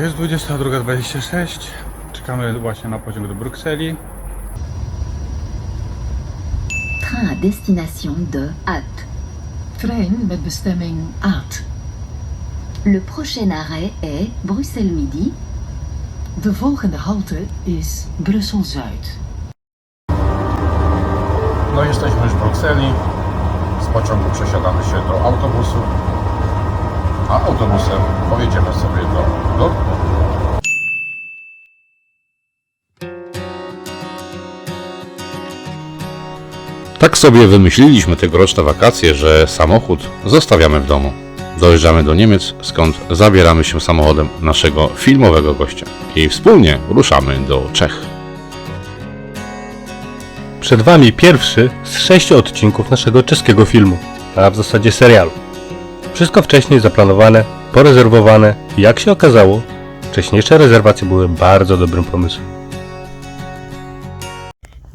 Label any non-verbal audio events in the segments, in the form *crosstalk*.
jest 22.26. Czekamy właśnie na pociąg do Brukseli. Train à destination de Ath. Trein met bestemming Aat. Le prochain arrêt est Bruxelles Midi. De volgende halte is Brussel Zuid. No jesteśmy już w Brukseli. Z pociągu przesiadamy się do autobusu. A autobusem pojedziemy sobie do Dortmundu. Tak sobie wymyśliliśmy tegoroczne wakacje, że samochód zostawiamy w domu. Dojeżdżamy do Niemiec, skąd zabieramy się samochodem naszego filmowego gościa. I wspólnie ruszamy do Czech. Przed Wami pierwszy z sześciu odcinków naszego czeskiego filmu, a w zasadzie serialu. Wszystko wcześniej zaplanowane, porezerwowane i jak się okazało, wcześniejsze rezerwacje były bardzo dobrym pomysłem.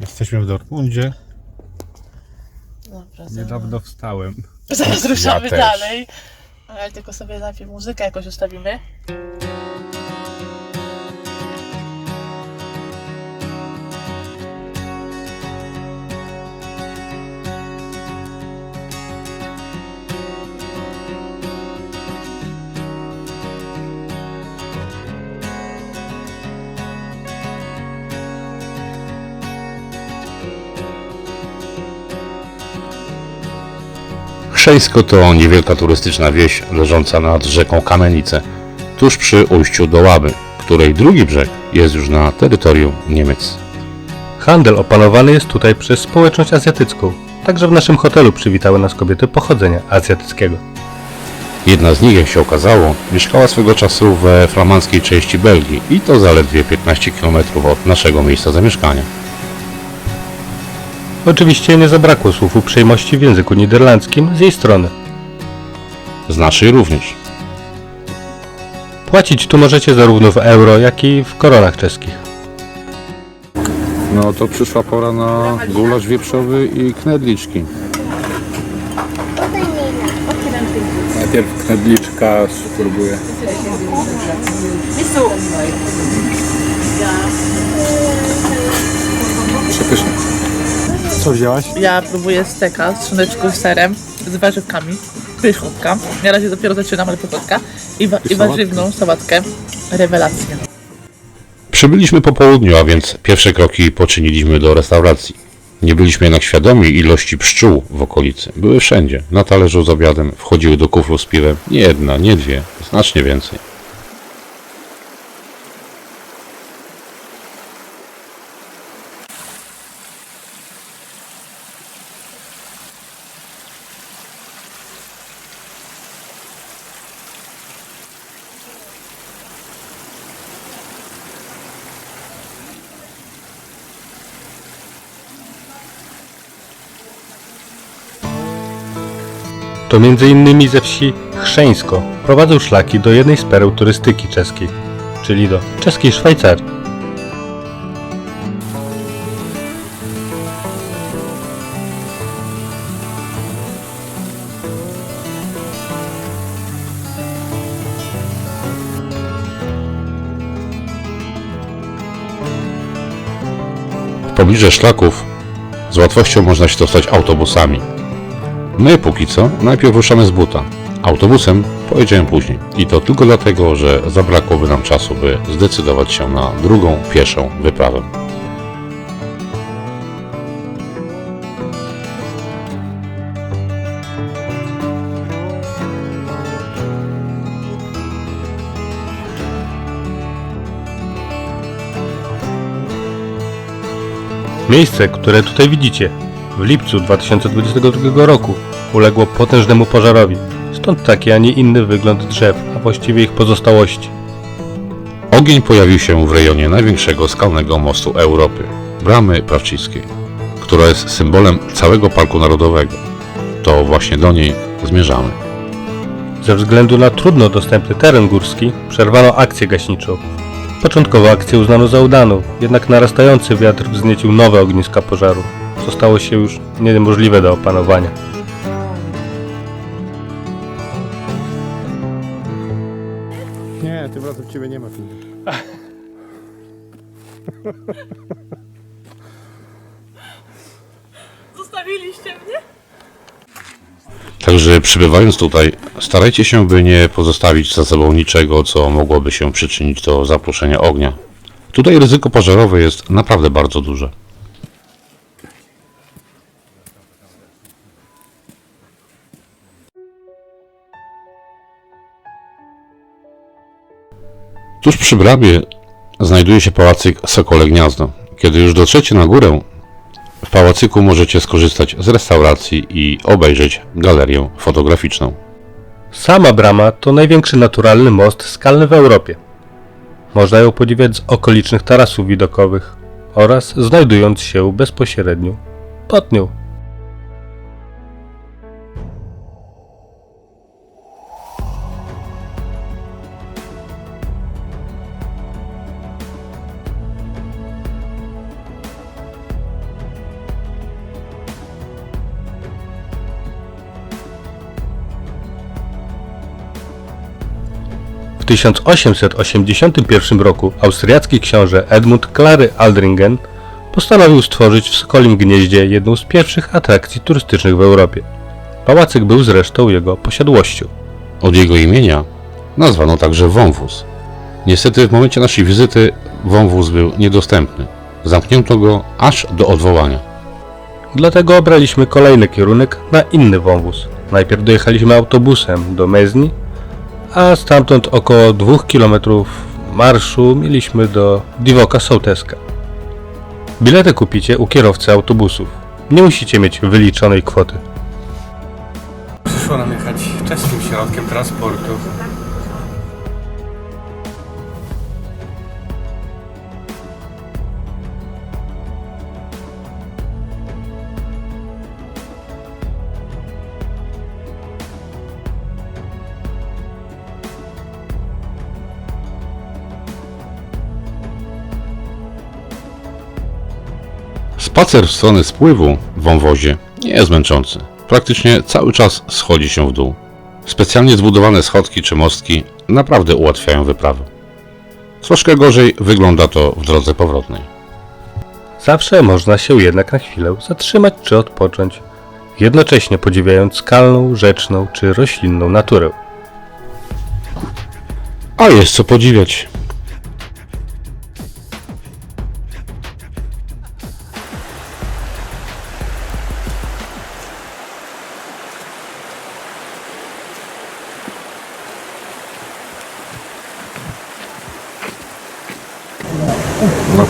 Jesteśmy w Dortmundzie. Dobra, zaraz, Niedawno wstałem. zaraz ruszamy też. dalej. Ale tylko sobie najpierw muzykę jakoś ustawimy. Chrzejsko to niewielka turystyczna wieś leżąca nad rzeką Kamenice, tuż przy ujściu do Łaby, której drugi brzeg jest już na terytorium Niemiec. Handel opanowany jest tutaj przez społeczność azjatycką. Także w naszym hotelu przywitały nas kobiety pochodzenia azjatyckiego. Jedna z nich, jak się okazało, mieszkała swego czasu we flamandzkiej części Belgii i to zaledwie 15 km od naszego miejsca zamieszkania. Oczywiście nie zabrakło słów uprzejmości w języku niderlandzkim z jej strony. Z naszej również. Płacić tu możecie zarówno w euro, jak i w koronach czeskich. No to przyszła pora na gulasz wieprzowy i knedliczki. Najpierw knedliczka spróbuję. Co wzięłaś? Ja próbuję steka z szyneczką z serem, z warzywkami. Pysznotka. Na razie dopiero zaczynam, ale pychotka. I, wa- i warzywną sałatkę. Rewelacja. Przybyliśmy po południu, a więc pierwsze kroki poczyniliśmy do restauracji. Nie byliśmy jednak świadomi ilości pszczół w okolicy. Były wszędzie. Na talerzu z obiadem wchodziły do kuflu z piwem. Nie jedna, nie dwie, znacznie więcej. To innymi ze wsi Chrzeńsko prowadzą szlaki do jednej z pereł turystyki czeskiej, czyli do czeskiej Szwajcarii. W pobliże szlaków z łatwością można się dostać autobusami. My póki co najpierw ruszamy z buta. Autobusem pojedziemy później. I to tylko dlatego, że zabrakłoby nam czasu, by zdecydować się na drugą pieszą wyprawę. Miejsce, które tutaj widzicie, w lipcu 2022 roku uległo potężnemu pożarowi. Stąd taki, a nie inny wygląd drzew, a właściwie ich pozostałości. Ogień pojawił się w rejonie największego skalnego mostu Europy, Bramy Prawczyckiej, która jest symbolem całego Parku Narodowego. To właśnie do niej zmierzamy. Ze względu na trudno dostępny teren górski przerwano akcję gaśniczą. Początkowo akcję uznano za udaną, jednak narastający wiatr wzniecił nowe ogniska pożaru, co stało się już niemożliwe do opanowania. Zostawiliście mnie? Także przybywając tutaj, starajcie się, by nie pozostawić za sobą niczego, co mogłoby się przyczynić do zapłoszenia ognia. Tutaj ryzyko pożarowe jest naprawdę bardzo duże. Tuż przy bramie znajduje się pałacyk Sokole Gniazdo. Kiedy już dotrzecie na górę, w pałacyku możecie skorzystać z restauracji i obejrzeć galerię fotograficzną. Sama brama to największy naturalny most skalny w Europie. Można ją podziwiać z okolicznych tarasów widokowych oraz znajdując się bezpośrednio pod nią. 1881 roku austriacki książę Edmund Clary Aldringen postanowił stworzyć w Sokolim Gnieździe jedną z pierwszych atrakcji turystycznych w Europie. Pałacyk był zresztą jego posiadłością. Od jego imienia nazwano także wąwóz. Niestety w momencie naszej wizyty wąwóz był niedostępny. Zamknięto go aż do odwołania. Dlatego obraliśmy kolejny kierunek na inny wąwóz. Najpierw dojechaliśmy autobusem do Mezni, a stamtąd około 2 km marszu mieliśmy do Divoka Sołteska. Bilety kupicie u kierowcy autobusów. Nie musicie mieć wyliczonej kwoty. Przyszło nam jechać czeskim środkiem transportu. Spacer w stronę spływu w wąwozie nie jest męczący. Praktycznie cały czas schodzi się w dół. Specjalnie zbudowane schodki czy mostki naprawdę ułatwiają wyprawę. Troszkę gorzej wygląda to w drodze powrotnej. Zawsze można się jednak na chwilę zatrzymać czy odpocząć, jednocześnie podziwiając skalną, rzeczną czy roślinną naturę. A jest co podziwiać.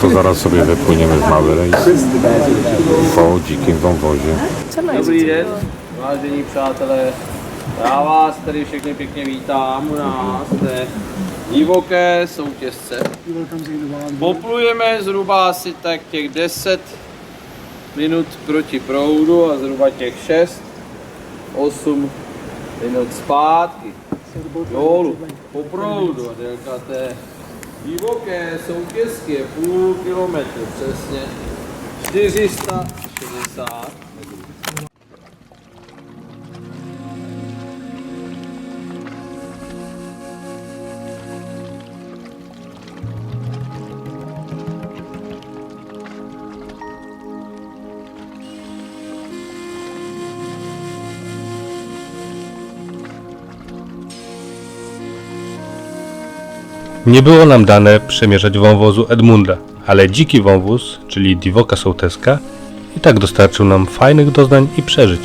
To zaraz sobie wypłyniemy w mały rejs po dzikim wąwozie. Dobrý den, vážení přátelé. Já vás tady všechny pěkně vítám u nás. Je divoké soutězce. Poplujeme zhruba asi tak těch 10 minut proti proudu a zhruba těch 6, 8 minut zpátky. Dolů, po proudu a délka té divoké soutězky je půl kilometru přesně. 460 Nie było nam dane przemierzać wąwozu Edmunda, ale dziki wąwóz, czyli Divoka Sołteska, i tak dostarczył nam fajnych doznań i przeżyć.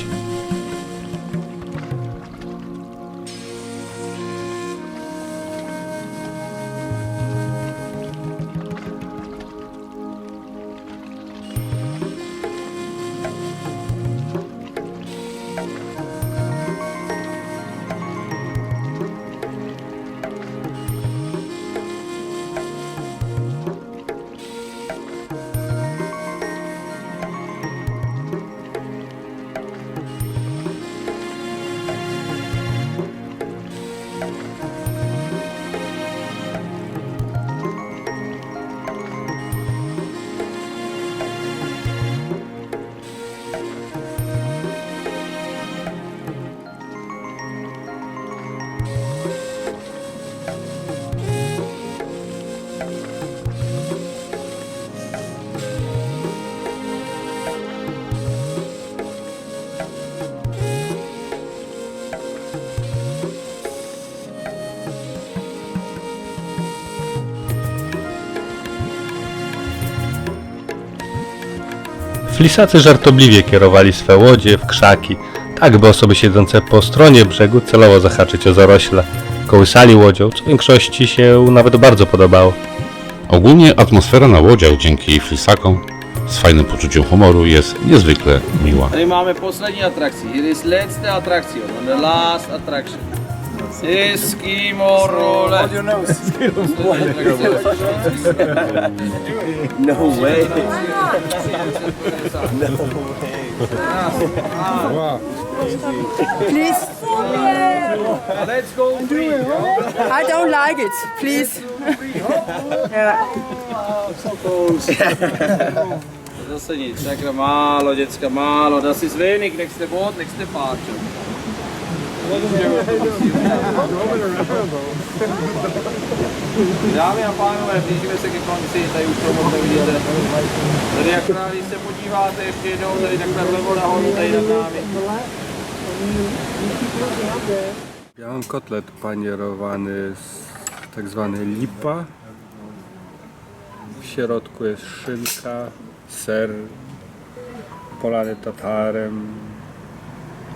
Flisacy żartobliwie kierowali swe łodzie w krzaki, tak by osoby siedzące po stronie brzegu celowo zahaczyć o zarośle. Kołysali łodzią, co większości się nawet bardzo podobało. Ogólnie atmosfera na łodziach dzięki flisakom z fajnym poczuciem humoru jest niezwykle miła. Tady máme poslední atrakci. Here is letzte Attraktion. And the last attraction. Eskimo roller. *laughs* No way. no Please, Let's go. I don't like it. Please. Yeah. *laughs* Zase nic, sakra, málo, děcka, málo. Das ist wenig, nächste Boot, nächste Fahrt. Dámy a pánové, blížíme se ke konci, tady už to moc nevidíte. Tady akorát, když se podíváte ještě jednou, tady takhle vlevo nahoru, tady nad námi. Ja mam kotlet panierowany z tak zwany lipa. W środku jest szynka, ser polany tatarem,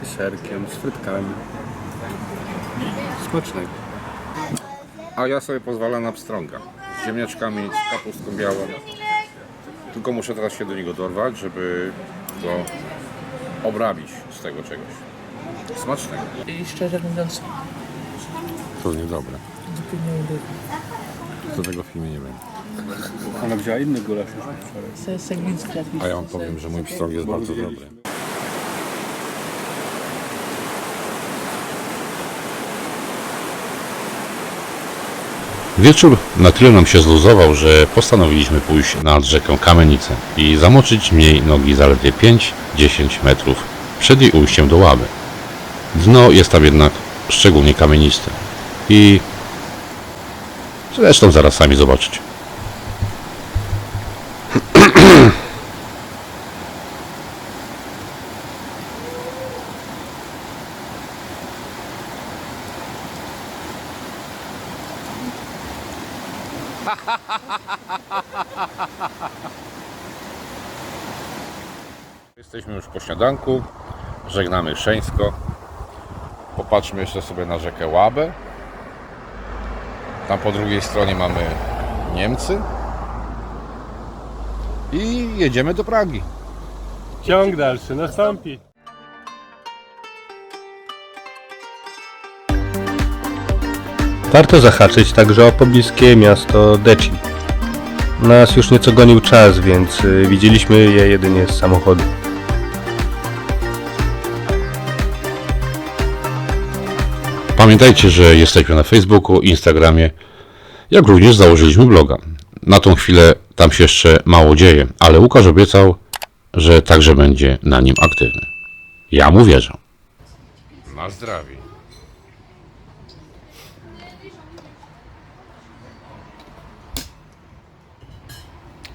serkiem z frytkami. Smacznego. A ja sobie pozwalam na pstrąga. Z ziemniaczkami, z kapustką białą. Tylko muszę teraz się do niego dorwać, żeby go obrabić z tego czegoś. Smacznego. I szczerze mówiąc, To niedobre. zupełnie ubywa. To tego w filmie nie będzie. Ona wzięła inny gulasz jest A ja wam powiem, że mój pstrąg jest bardzo dobry. Wieczór na tyle nam się zluzował, że postanowiliśmy pójść nad rzekę Kamienicę i zamoczyć w niej nogi zaledwie 5-10 metrów przed jej ujściem do łaby. Dno jest tam jednak szczególnie kamieniste i zresztą zaraz sami zobaczycie. *clears throat* Jesteśmy już po śniadanku. Żegnamy Szeńsko. Popatrzmy jeszcze sobie na rzekę Łabę. Tam po drugiej stronie mamy Niemcy. I jedziemy do Pragi. Ciąg dalszy nastąpi. Warto zahaczyć także o pobliskie miasto Deci. Nas już nieco gonił czas, więc y, widzieliśmy je jedynie z samochodu. Pamiętajcie, że jesteśmy na Facebooku, Instagramie, jak również założyliśmy bloga. Na tą chwilę tam się jeszcze mało dzieje, ale Łukasz obiecał, że także będzie na nim aktywny. Ja mu wierzę. Na zdrowie.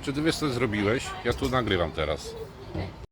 Czy ty wiesz co zrobiłeś? Ja tu nagrywam teraz.